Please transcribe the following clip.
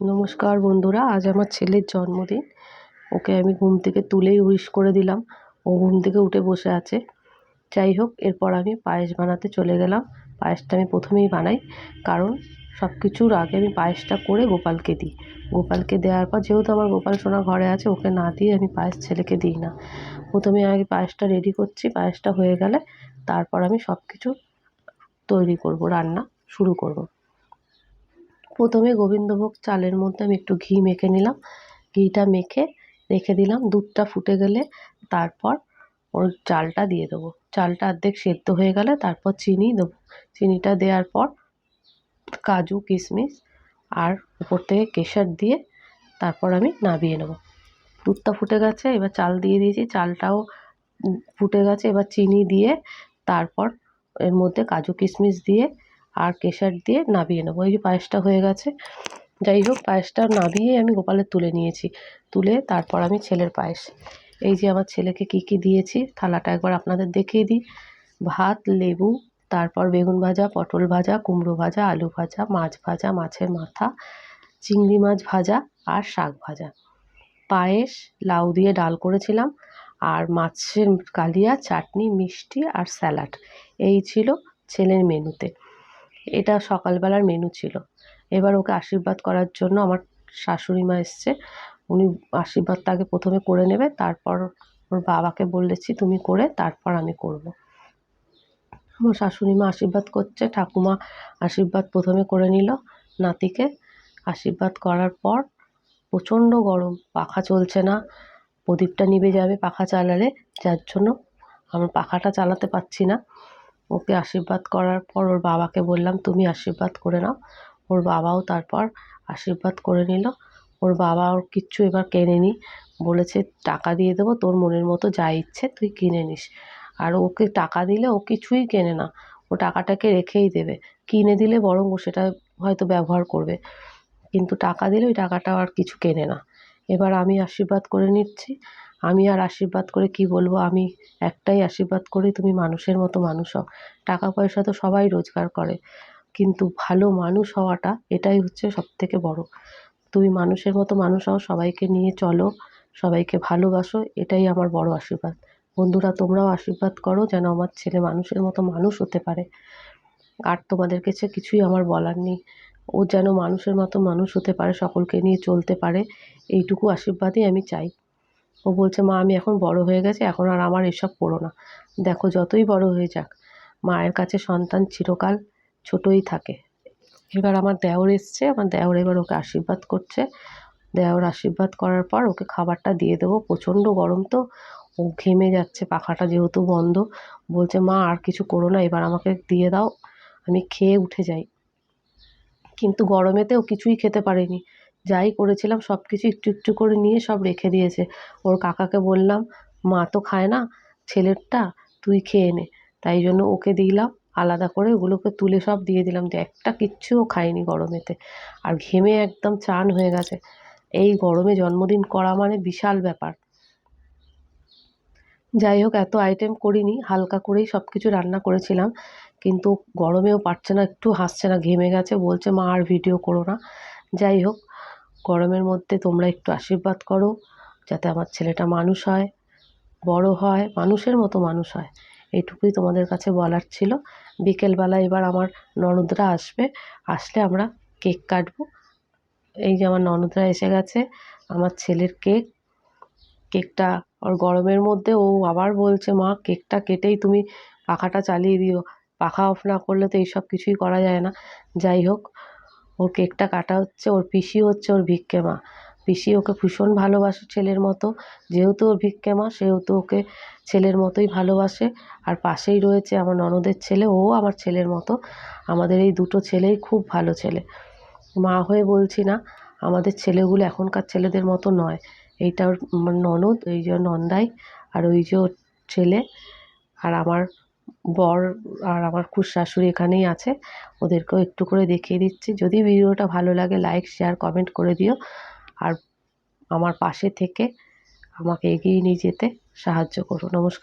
নমস্কার বন্ধুরা, আজ আমার ছেলের জন্মদিন। ওকে আমি ঘুম থেকে তুলেই উইশ করে দিলাম। ও ঘুম থেকে উঠে বসে আছে। যাই হোক, এরপর আমি পায়েস বানাতে চলে গেলাম। পায়েসটা আমি প্রথমেই বানাই, কারণ সব কিছুর আগে আমি পায়েসটা করে গোপালকে দিই। গোপালকে দেওয়ার পর, যেহেতু আমার গোপাল সোনা ঘরে আছে, ওকে না দিয়ে আমি পায়েস ছেলেকে দিই না। প্রথমে আগে পায়েসটা রেডি করছি, পায়েসটা হয়ে গেলে তারপর আমি সব কিছু তৈরি করব, রান্না শুরু করব। প্রথমে গোবিন্দভোগ চালের মধ্যে আমি একটু ঘি মেখে নিলাম। ঘিটা মেখে রেখে দিলাম। দুধটা ফুটে গেলে তারপর ওর চালটা দিয়ে দেবো। চালটা অর্ধেক সেদ্ধ হয়ে গেলে তারপর চিনি দেবো। চিনিটা দেওয়ার পর কাজু, কিশমিশ আর উপর থেকে কেশর দিয়ে তারপর আমি নাবিয়ে নেব। দুধটা ফুটে গেছে, এবার চাল দিয়ে দিয়েছি। চালটাও ফুটে গেছে। এবার চিনি দিয়ে তারপর এর মধ্যে কাজু, কিশমিশ দিয়ে আর কেশর দিয়ে নাবিয়ে নেব। এই যে পায়েসটা হয়ে গেছে। যাই হোক, পায়েসটা নাবিয়ে আমি গোপালের তুলে নিয়েছি। তুলে তারপর আমি ছেলের পায়েস। এই যে আমার ছেলেকে কি কি দিয়েছি, থালাটা একবার আপনাদের দেখিয়ে দিই। ভাত, লেবু, তারপর বেগুন ভাজা, পটল ভাজা, কুমড়ো ভাজা, আলু ভাজা, মাছ ভাজা, মাছের মাথা, চিংড়ি মাছ ভাজা আর শাক ভাজা। পায়েস লাউ দিয়ে ডাল করেছিলাম আর মাছের কালিয়া, চাটনি, মিষ্টি আর স্যালাড। এই ছিল ছেলের মেনুতে। এটা সকালবেলার মেনু ছিল। এবার ওকে আশীর্বাদ করার জন্য আমার শাশুড়ি মা এসছে। উনি আশীর্বাদটা আগে প্রথমে করে নেবে, তারপর ওর বাবাকে বলেছি তুমি করে, তারপর আমি করব। আমার শাশুড়ি মা আশীর্বাদ করছে, ঠাকুমা আশীর্বাদ প্রথমে করে নিল নাতিকে। আশীর্বাদ করার পর প্রচণ্ড গরম, পাখা চলছে না, প্রদীপটা নিভে যাবে পাখা চালালে, যার জন্য আমার পাখাটা চালাতে পারছি না। ওকে আশীর্বাদ করার পর ওর বাবাকে বললাম, তুমি আশীর্বাদ করে নাও। ওর বাবাও তারপর আশীর্বাদ করে নিল। ওর বাবা ওর কিচ্ছু এবার কেনেনি। বলেছে, টাকা দিয়ে দেবো, তোর মনের মতো যা ইচ্ছে তুই কিনে নিস। আর ওকে টাকা দিলে ও কিছুই কেনে না। ও টাকাটাকে রেখেই দেবে। কিনে দিলে বরং ও সেটা হয়তো ব্যবহার করবে। কিন্তু টাকা দিলে ওই টাকাটা আর কিছু কেনে না। এবার আমি আশীর্বাদ করে নিচ্ছি। আমি আর আশীর্বাদ করে কি বলব? আমি একটাই আশীর্বাদ করি, তুমি মানুষের মতো মানুষ হও। টাকা পয়সা তো সবাই রোজগার করে, কিন্তু ভালো মানুষ হওয়াটা এটাই হচ্ছে সবথেকে বড়। তুমি মানুষের মতো মানুষ হও, সবাইকে নিয়ে চলো, সবাইকে ভালোবাসো, এটাই আমার বড় আশীর্বাদ। বন্ধুরা, তোমরাও আশীর্বাদ করো যেন আমার ছেলে মানুষের মতো মানুষ হতে পারে। আর তোমাদের কাছে কিছুই আমার বলার নেই। ও যেন মানুষের মতো মানুষ হতে পারে, সকলকে নিয়ে চলতে পারে, এইটুকু আশীর্বাদই আমি চাই। ও বলছে, মা, আমি এখন বড় হয়ে গেছি, এখন আর আমার এসব করো না। দেখো, যতই বড় হয়ে যাক, মায়ের কাছে সন্তান চিরকাল ছোটই থাকে। এবার আমার দেওর এসছে, আমার দেওর এবার ওকে আশীর্বাদ করছে। দেওর আশীর্বাদ করার পর ওকে খাবারটা দিয়ে দেবো। প্রচণ্ড গরম তো, ও ঘেমে যাচ্ছে, পাখাটা যেহেতু বন্ধ। বলছে, মা, আর কিছু করো না, এবার আমাকে দিয়ে দাও, আমি খেয়ে উঠে যাই। কিন্তু গরমেতে ও কিছুই খেতে পারেনি। যাই করেছিলাম সব কিছু একটু একটু করে নিয়ে সব রেখে দিয়েছে। ওর কাকাকে বললাম, মা তো খায় না, ছেলেরটা তুই খেয়ে নে। তাই জন্য ওকে দিলাম, আলাদা করে ওগুলোকে তুলে সব দিয়ে দিলাম। যে একটা কিচ্ছুও খায়নি গরমেতে। আর ঘেমে একদম চান হয়ে গেছে। এই গরমে জন্মদিন করা মানে বিশাল ব্যাপার। যাই হোক, এত আইটেম করিনি, হালকা করেই সব কিছু রান্না করেছিলাম। কিন্তু গরমেও পারছে না, একটু হাসছে না, ঘেমে গেছে। বলছে, মা আর ভিডিও করো না। যাই হোক গরমের মধ্যে তোমরা একটু আশীর্বাদ করো, যাতে আমার ছেলেটা মানুষ হয়, বড় হয়, মানুষের মতো মানুষ হয়। এইটুকুই তোমাদের কাছে বলার ছিল। বিকেলবেলা এবার আমার ননদরা আসবে। আসলে আমরা কেক কাটবো। এই যে আমার ননদরা এসে গেছে। আমার ছেলের কেক। কেকটা ওর গরমের মধ্যে ও আবার বলছে, মা, কেকটা কেটেই তুমি পাখাটা চালিয়ে দিও। পাখা অফ না করলে তো এইসব কিছুই করা যায় না। যাই হোক ওর কেকটা কাটা হচ্ছে, ওর পিসি হচ্ছে ওর ভিক্ষে মা পিসি ওকে ভীষণ ভালোবাসে ছেলের মতো। যেহেতু ওর ভিক্ষে মা সেহেতু ওকে ছেলের মতোই ভালোবাসে। আর পাশেই রয়েছে আমার ননদের ছেলে, ও আমার ছেলের মতো। আমাদের এই দুটো ছেলেই খুব ভালো ছেলে। মা হয়ে বলছি না, আমাদের ছেলেগুলো এখনকার ছেলেদের মতো নয়। এইটা ওর ননদ ওই যে নন্দাই, আর ওই যে ওর ছেলে, আর আমার বর আর আমার খুশ শাশুড়ি এখানেই আছে। ওদেরকেও একটু করে দেখিয়ে দিচ্ছি। যদি ভিডিওটা ভালো লাগে লাইক শেয়ার কমেন্ট করে দিও। আর আমার পাশে থেকে আমাকে এগিয়ে নিয়ে যেতে সাহায্য করো। নমস্কার।